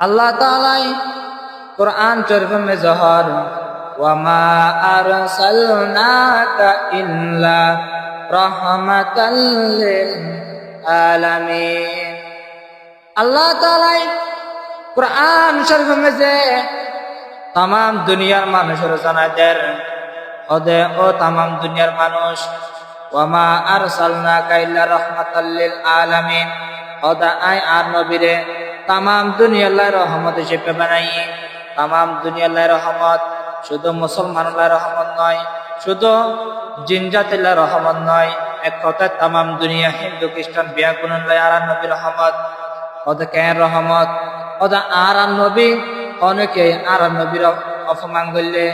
আল্লাহ তাআলাই কোরআন শরীফে মে জহর ওয়ামা আরসালনাকা ইল্লা রাহমাতাল লিল আলামিন। আল্লাহ তাআলাই কোরআন শরীফে যে তাম দুনিয়ার মানুষের জানাই দেন, ওদে ও তাম দুনিয়ার মানুষ ওয়ামা আরসালনাকা ইল্লা রাহমাতাল লিল আলামিন। ওদা আই আর নবীরে তাম দুনিয়াল্লাহ রহমত হিসেবে বানাই। তাম দুনিয়াল্লাহ রহমত শুধু মুসলমান রহমত নয়, শুধু জিনজাতিল্লাহ রহমত নয়, এক কথায় তাম দুনিয়া হিন্দু, খ্রিস্টান বিয়া গুণল্লাহ আর নবী রহমত। ওদা কেন রহমত। ওদা আর নবী অনেকে আর নবীর অপমান করলে,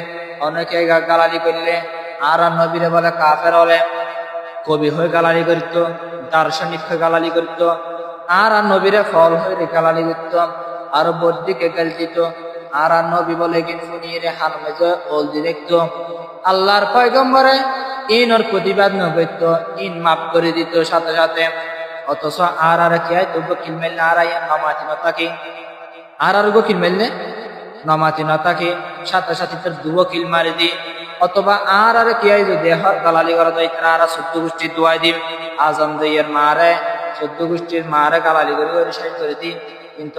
অনেকে গালালি করলে আর নবীরে বলে কাফের হলে। কবি হয়ে গালালি করিত, দার্শনিক হয়ে গালালি করিত আর আর নবীরে ফল হয়ে গালালি করত আর বর্দিকে গাল দিত আর আর নবী বলে কিন ফুনিয়ে হাল মেজে ওল দি দেখত আল্লাহর পয়গম্বরে ইনর প্রতিবাদ নগৈত ইন মাফ করে দিত সাথে সাথে। অথচ আর আর খেয়াই তো বকিল মেললে আর আইয়া নমাতি নতাকি আর আর গকিল মেললে নমাতি নতাকি সাথে সাথে তোর দু কিল মারি দি। অথবা আর আর কিয়াই যদি হর দালালি করা যায় তারা আর সত্য গোষ্ঠী দোয়াই দিম। আজম দইয়ের মারে চোদ্দ গোষ্ঠীর মারে গালালি করে করে শেষ করে দি কিন্তু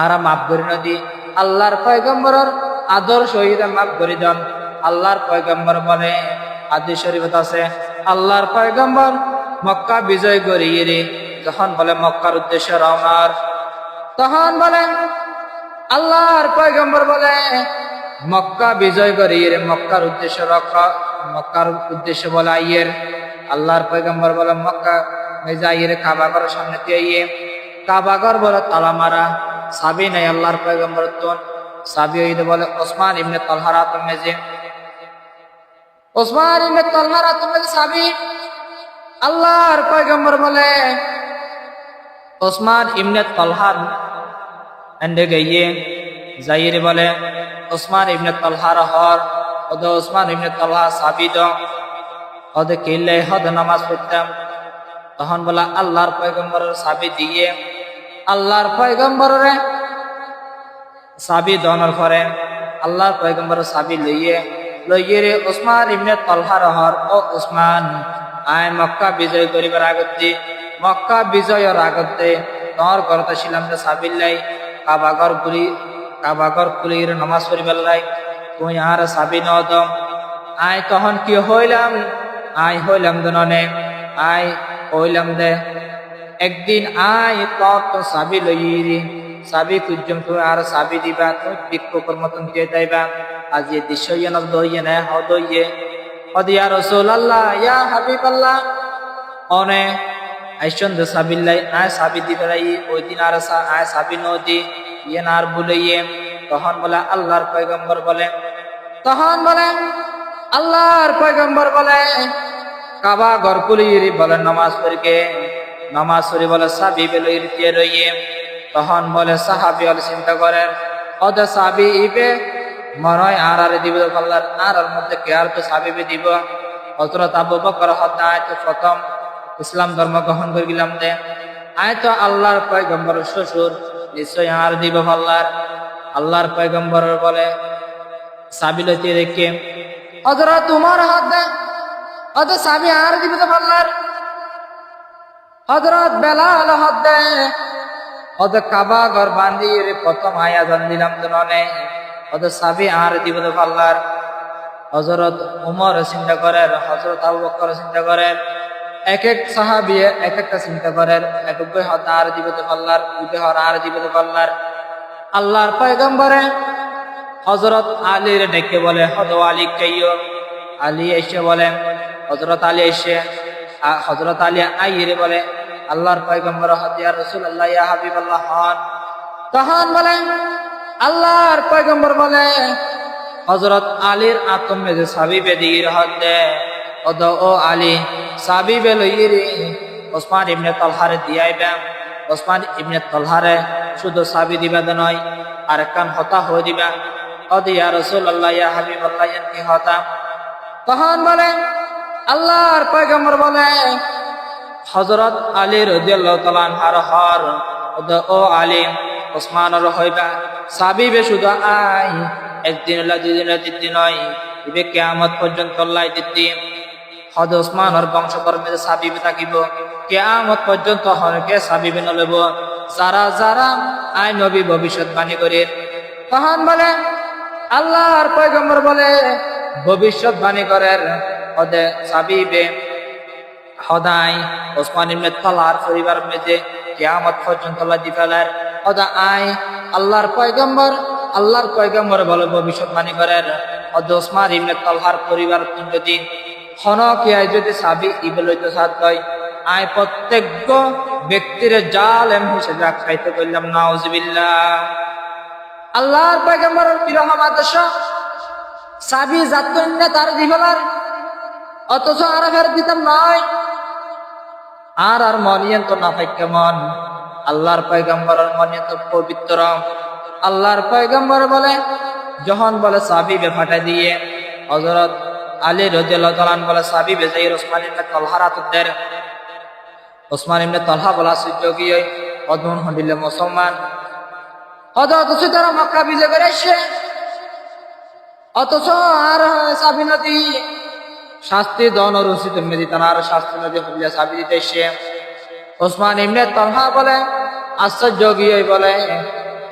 আর মাফ করে না দি আল্লাহর পয়গম্বরের আদর শহীদ মাফ করে দেন। আল্লাহর পয়গম্বর বলে আদি শরীফত আছে, আল্লাহর পয়গম্বর মক্কা বিজয় করিয়ে রে যখন বলে মক্কার উদ্দেশ্যে রওনার তখন বলে, আল্লাহর পয়গম্বর বলে, মক্কা বিজয় করিয়ে রে মক্কার উদ্দেশ্য রক্ষা, মক্কার উদ্দেশ্য বলে আইয়ের। আল্লাহর পয়গম্বর বলে, মক্কা যাইয়ে কাবাগর সামনে দিয়ে কাবাগর বলে তালা মারা। সাবি নাই আল্লাহর পয়গম্বর তোন সাবি হইতে বলে ওসমান ইবনে তলহারা তুমি যে। ওসমান ইবনে তলহারা তুমি সাবি। আল্লাহর পয়গম্বর বলে, ওসমান ইবনে তলহার এন্ডে গইয়ে। যাইরে বলে, ওসমান ইবনে তলহার হর। ওদ ওসমান ইবনে তলহা সাবি দ। ওদে কিল্লে হদ নামাজ পড়তাম। তখন বলা আল্লাহর পয়গম্বরের সাবি দিয়ে, আল্লাহর পয়গম্বরের সাবি দনের পরে আল্লাহর পয়গম্বরের সাবি লইয়ে লইয়ে রে ওসমান ইবনে তলহার হর ও ওসমান, আয় মক্কা বিজয় করিবার আগতে মক্কা বিজয়ের আগতে তোর করতে ছিলাম যে সাবিল্লাই কাবাগর গুলি কাবাগর কুলির নামাজ পড়িবার লাই। তুই আর সাবি নদম, আয় তখন কি হইলাম? আয় হইলাম দননে, আয় হইলাম দে। একদিন আয় তোর তো সাবি লইরি সাবি খুঁজম তুই আর সাবি দিবা তুই বিক্ষোভের মতন দিয়ে যাইবা। আজ এ দৃশ্য নব দইয়ে না হ অদিয়া রসুল আল্লাহ ইয়া হাবিব আল্লাহ অনে, আইসন দে সাবিল্লাই আয় সাবি দিবাই ওই দিন আর আয় সাবি ইয়ে না আর তখন বলে আল্লাহর পয়গম্বর বলে। তখন বলে আল্লাহর পয়গম্বর বলে কাবা ঘর কুলিরি বলে নমাজ পড়িকে। নমাজ পড়ি বলে সাবি বেলো রইয়ে। তখন বলে সাহাবি হলে চিন্তা করেন, অদে সাবি ইবে মনে আর আর দিব, আল্লাহর আর আর মধ্যে কে আর তো সাবিবে দিব? হজরত আবু বকর হত্যা আয় তো প্রথম ইসলাম ধর্ম গ্রহণ করে গেলাম দে। আয় তো আল্লাহর পয়গম্বর শ্বশুর, নিশ্চয় আর দিব আল্লাহর। আল্লাহর পয়গম্বর বলে সাবিলতি রেখে অদরা তোমার হাত দে অত সাবি আর দিব তো আল্লাহর হজরত বেলাল হাত দে অত কাবা ঘর বান্ধি রে প্রথম আয়া জান দিলাম তো ননে অত সাবি আর দিব তো আল্লাহর হজরত উমর চিন্তা করেন হজরত আবু বকর চিন্তা করেন এক এক সাহাবি এক একটা চিন্তা করেন এক হত আর দিব তো আল্লাহর উঠে হর আর দিব তো আল্লাহর আল্লাহর পয়গম্বরে হজরত আলীর ডেকে বলে হদ আলী কাইয় আলী এসে বলেন হজরত আলী এসে হজরত আলী আইরে বলে, আল্লাহর পয়গম্বর হতিয়া রসুল আল্লাহ হাবিব আল্লাহ হন। তখন বলে, আল্লাহর পয়গম্বর বলে হজরত আলীর আত্মে যে সাবি বেদির হতে, অদ ও আলী সাবি বেলইরি ওসমান ইবনে তলহারে দিয়াইবেন ওসমান ইবনে তলহারে শুধু সাবি দিবা নয় আর কান হতা হয়ে দিবা। অদিয়া রসুল আল্লাহ ইয়া হাবিব আল্লাহ কি হতা। তখন বলে আল্লাহর পয়গম্বর বলে হজরত আলী রদিয়াল্লাহ তালান হার হর ও আলী ওসমানের হইবা, সাবিবে শুধু আই, একদিন দুদিন নয় ইবে কেয়ামত পর্যন্ত লাই দিতি হদ ওসমানের বংশকর্মে সাবিবে থাকিব, কেয়ামত পর্যন্ত হরকে সাবিবে নলব যারা যারা আই নবী ভবিষ্যৎবাণী করে। তখন বলে, আল্লাহর পয়গম্বর বলে, ভবিষ্যৎবাণী করেন। হদে সাবিবে হদাই ওসমান ইবনে তালার পরিবার মেজে কিয়ামত পর্যন্ত লাদি ফেলার। হদা আই আল্লাহর পয়গম্বর আল্লাহর পয়গম্বর বলে ভবিষ্যৎবাণী করেন। হদ ওসমান ইবনে তালহার পরিবার যদি হনকিয়ায় যদি সাবি ইবেল হইতে সাথ হয় আয় প্রত্যেক ব্যক্তির জালেম হিসেবে আখ্যায়িত করলাম, নাউজবিল্লাহ। আল্লাহর পয়গম্বরের বিরহম আদর্শ সাবি যাত্রী তার দিবলার অথচ আর ফেরত দিতাম নয় আর আর মনিয়ন তো না থাকে মন। আল্লাহর পয়গম্বরের মনিয়ন তো পবিত্র। আল্লাহর পয়গম্বর বলে, যখন বলে সাবি বে ফাটাই দিয়ে হজরত আলী তালান বলে সাবি বে যাই ওসমান ইবনে তলহার আতদের ওসমান ইবনে তলহা বলা সূর্য গিয়ে অদমন হন্ডিলে মুসলমান? তারা মক্কা বিজয় করে এসে, অথচ আর নদী শাস্তি দন রসিদ মেদি তার শাস্তি নদী হলিয়া সাবি দিতে এসে ওসমান ইমনে তলহা বলে, আশ্চর্য গিয়ে বলে,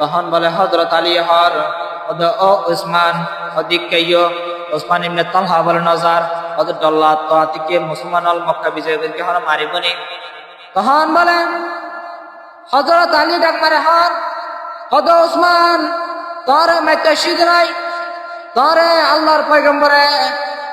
তখন বলে হজরত আলী হর ও উসমান অধিক কেয় ওসমান ইমনে তলহা বলে, নজার অদ ডল্লা তো আতিকে মুসলমান অল মক্কা বিজয় করে হর মারিবনি। তখন বলে হজরত আলী ডাক মারে, হর হদ ওসমান, তোর মেতে শীত নাই, তরে আল্লাহর পয়গম্বরে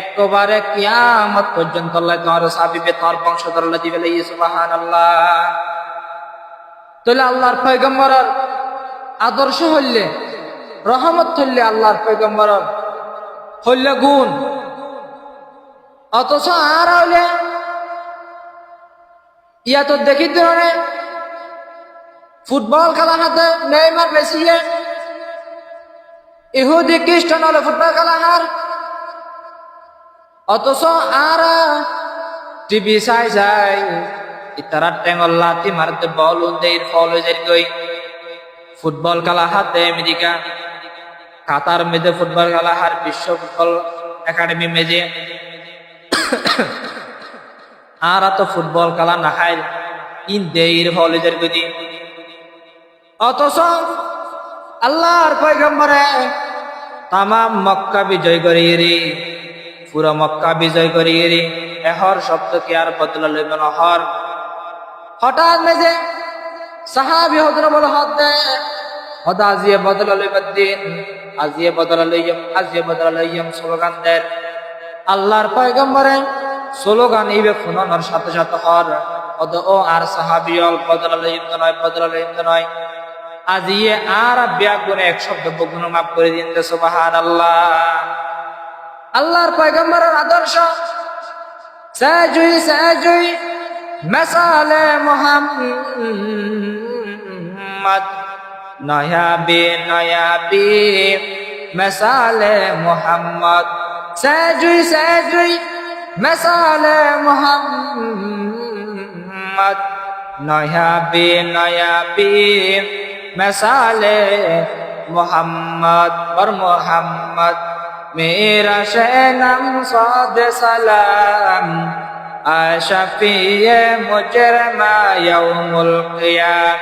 একবারে কিয়ামত পর্যন্ত আল্লাহ তোমার সাবিবে তোমার বংশধর আল্লাহ দিবে সুবাহান আল্লাহ তাহলে আল্লাহর পয়গম্বরের আদর্শ হইলে, রহমত হইলে আল্লাহর পয়গম্বরের হইলে গুণ। অথচ আর হইলে ইয়া তো দেখি ধরনে ফুটবল খেলা হাতে নেইমার মেসি ইহুদি, খ্রিস্টান হলে ফুটবল খেলা হার অথচ আর টিভি চাই চাই ইতারা টেঙ্গল লাতি মারতে বল উন্দের ফল কই ফুটবল খেলা হাতে আমেরিকা কাতার মেজে ফুটবল খেলা হার বিশ্ব ফুটবল একাডেমি মেজে। আর তো ফুটবল খেলা না খাই ইন দেইর ফল হয়ে কই অথচ আল্লাহর পয়গম্বরে তামাম মক্কা বিজয় করি রে পুরো মক্কা বিজয় করি রে এহর শব্দ কি আর বদলা লইব না, হর। হঠাৎ মেজে সাহাবি হদর বলে হদ দে হদ আজিয়ে বদলা লইব দিন আজিয়ে বদলা লইম আজিয়ে বদলা লইম স্লোগান দেন আল্লাহর পয়গম্বরে স্লোগান ইবে ফুনানোর সাথে সাথে হর। হদ ও আর সাহাবিয়ল বদলা লইম তো নয়, বদলা লইম তো নয়। আজ ইয়ে আর ব্যাগুনে এক শব্দ বগুণ মাফ করে দিন দে সুবাহান আল্লাহ আল্লাহর পয়গম্বরের আদর্শ। সাজুই সাজুই, মেসালে মোহাম্মদ, নয়াবি নয়াবি, মেসালে মোহাম্মদ। সাজুই সাজুই, মেসালে মোহাম্মদ, নয়াবি নয়াবি, মেসালে মোহাম্মদ और মোহাম্মদ। মেরা সেনাম সদ সালাম আশফিয়ে مجرم یوم القیام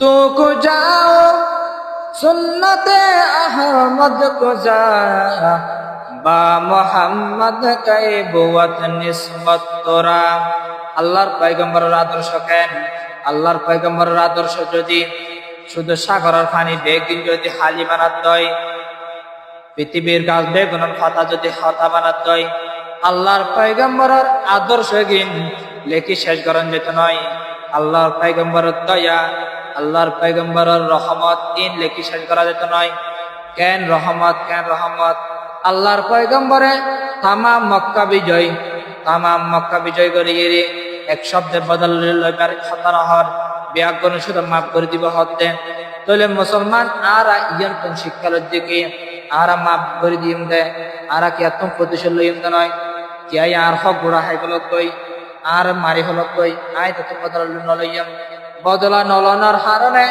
তু کو যাও সুন্নতে আহমদ کو যা বা মোহাম্মদ কাই বুয়াত নিসবত তোরা আল্লাহর পয়গম্বরের আদর্শ কেন আল্লাহর পয়গম্বরের আদর্শ যদি শুধু সাগরের পানি বেগিন যদি হালি বানাত হয় পৃথিবীর গাছ বেগুনের পাতা যদি হতা বানাত আল্লাহর পয়গম্বরের আদর্শ গিন লেখি শেষ করেন যেত নয়। আল্লাহর পয়গম্বরের দয়া, আল্লাহর পয়গম্বরের রহমত ইন লেখি শেষ করা যেত নয়। কেন রহমত কেন রহমত? আল্লাহর পয়গম্বরে তামাম মক্কা বিজয়, তামাম মক্কা বিজয় করে গিয়ে এক শব্দে বদল লইবার খতরহর ব্যাকরণ শুধু মাফ করে দিব হতে। তাহলে মুসলমান আর ইয়ান কোন শিক্ষার দিকে করে দিম দে। আর কি এত প্রতিশোধ লইম দে নয়? কি আই আর হক গোড়া হাই গলত কই? আর মারি হল কই? আই তো বদল নলইয়াম। বদলা নলনার হারণে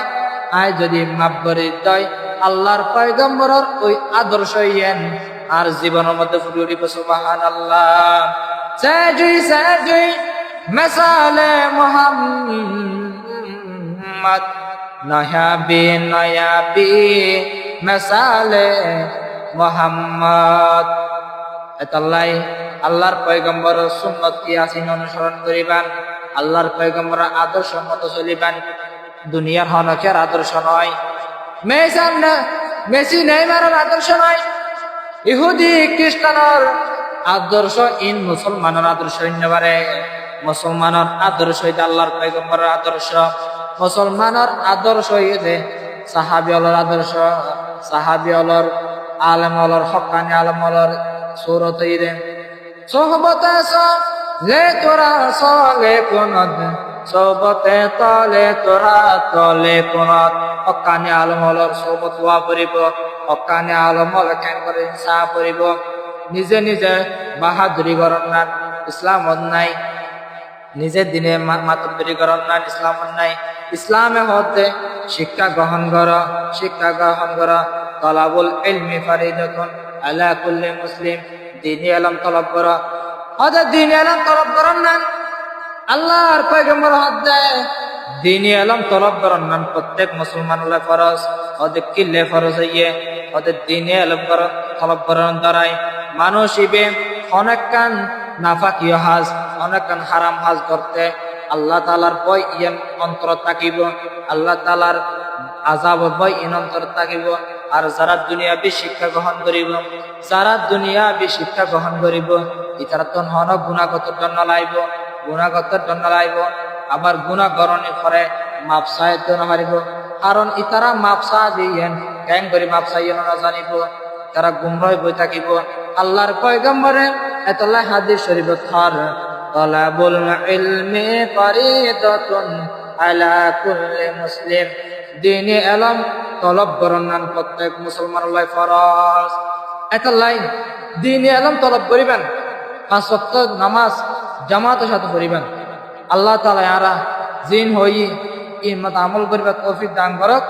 আই যদি মাফ করে দয়, আল্লাহর পয়গম্বরের ওই আদর্শ ইয়েন। আর জীবনের মধ্যে ফুটে উঠিব সুবাহান আল্লাহ সাজুই সাজুই মেসালে মোহাম্মদ। নয়াবি নয়াবি মেসালে মোহাম্মদ। এতাল্লাই আল্লাহর পয়গম্বর সুন্নত কি আসিন অনুসরণ করিবান? আল্লাহর পয়গম্বর আদর্শ মতো চলিবান? দুনিয়ার হনকের আদর্শ নয়। মেসান না মেসি নেইমারের আদর্শ নয়। ইহুদি, খ্রিস্টানের আদর্শ ইন মুসলমানের আদর্শ ইন্নবারে মুসলমানের আদর্শ আল্লাহর পয়গম্বরের আদর্শ। মুসলমানের আদর্শ হইতে সাহাবি অলর আদর্শ। সাহাবি অলর আলম অলর হকানি আলম অলর সুরত ইরে সোহবতে লে তোরা সলে কোনদ সোহবতে তলে তোরা তলে কোনদ। হকানি আলম অলর সোহবত হওয়া পরিব হকানি হল কেন করে চাহ পরিব নিজে নিজে বাহাদুরি গরম না ইসলাম নাই নিজের দিনে মাতব্বরি গরম না ইসলাম নাই। ইসলামে হতে শিক্ষা গ্রহণ কর, শিক্ষা গ্রহণ কর। তলাবুল ইলমি ফারিদাতুন আলা কুল্লি মুসলিম। দিনী আলম তলব কর। হতে দিন এলম তলব করন না আল্লাহর পয়গম্বর হতে দিনী আলম তলব করন না প্রত্যেক মুসলমান হলে ফরজ ওদের কিল্লে ফরজ হইয়ে ওদের দিনে আলম তলব করন দ্বারাই মানুষ ইবে অনেকখান নাফাকিয় হাজ, অনেকখান হারাম হাজ করতে আল্লাহ তালার বই ইয়েন অন্তর থাকিব, আল্লাহ তালার আজাব বই ইন অন্তর থাকিব। আর যারা দুনিয়াবি শিক্ষা গ্রহণ করিব, যারা দুনিয়াবি শিক্ষা গ্রহণ করিব, ইতারা তো হন গুণাগত জন্য লাইব গুণাগত জন্য লাইব, আবার গুণাগরণে করে মাপসায় জন্য হারিব কারণ ইতারা মাপসা দিয়েন কেন করে মাপসা ইয়েন না জানিব, তারা গুমরয় বই থাকিব। আল্লাহর পয়গম্বরে এতলা হাদিস শরীফ থর তলাবুল ইলমি ফরিদাতুন আলা কুল্লি মুসলিম। দিনে এলম তলব করনান প্রত্যেক মুসলমান লাই ফরজ। এতলাই দিনে এলম তলব করিবেন, পাঁচ ওয়াক্ত নামাজ জামাতের সাথে পড়িবেন। আল্লাহ তাআলা আরা জিন হই ইমাত আমল করিবা তৌফিক দান করক।